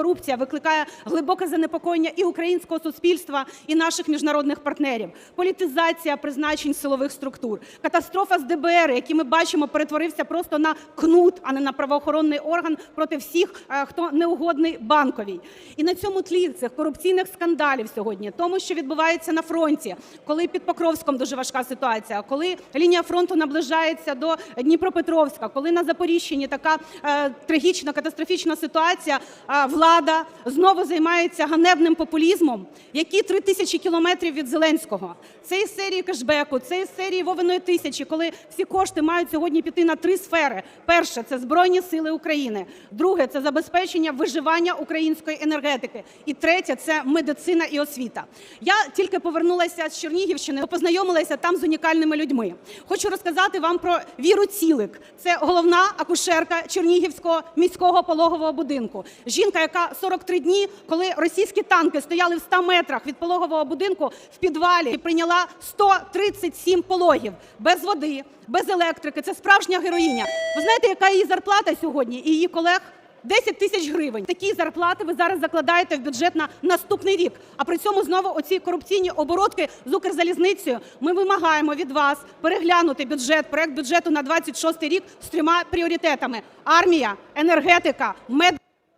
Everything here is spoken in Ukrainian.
корупція викликає глибоке занепокоєння і українського суспільства, і наших міжнародних партнерів. Політизація призначень силових структур, катастрофа з ДБР, який ми бачимо, перетворився просто на кнут, а не на правоохоронний орган проти всіх, е, хто неугодний банковій. І на цьому тлі цих корупційних скандалів сьогодні, тому що відбувається на фронті, коли під Покровськом дуже важка ситуація, коли лінія фронту наближається до Дніпропетровська, коли на Запоріжчині така е, трагічна, катастрофічна ситуація, е, влада знову займається ганебним популізмом, які три тисячі кілометрів від Зеленського. Це із серії кешбеку, це із серії Вовиної тисячі, коли всі кошти мають сьогодні піти на три сфери. Перше це Збройні Сили України. Друге це забезпечення виживання української енергетики. І третє це медицина і освіта. Я тільки повернулася з Чернігівщини, познайомилася там з унікальними людьми. Хочу розказати вам про Віру Цілик. Це головна акушерка Чернігівського міського пологового будинку. Жінка, яка 43 дні, коли російські танки стояли в 100 метрах від пологового будинку в підвалі, і прийняла 137 пологів без води, без електрики. Це справжня героїня. Ви знаєте, яка її зарплата сьогодні і її колег? 10 тисяч гривень. Такі зарплати ви зараз закладаєте в бюджет на наступний рік. А при цьому знову оці корупційні оборотки з Укрзалізницею. Ми вимагаємо від вас переглянути бюджет, проект бюджету на 26 рік з трьома пріоритетами: армія, енергетика, мед.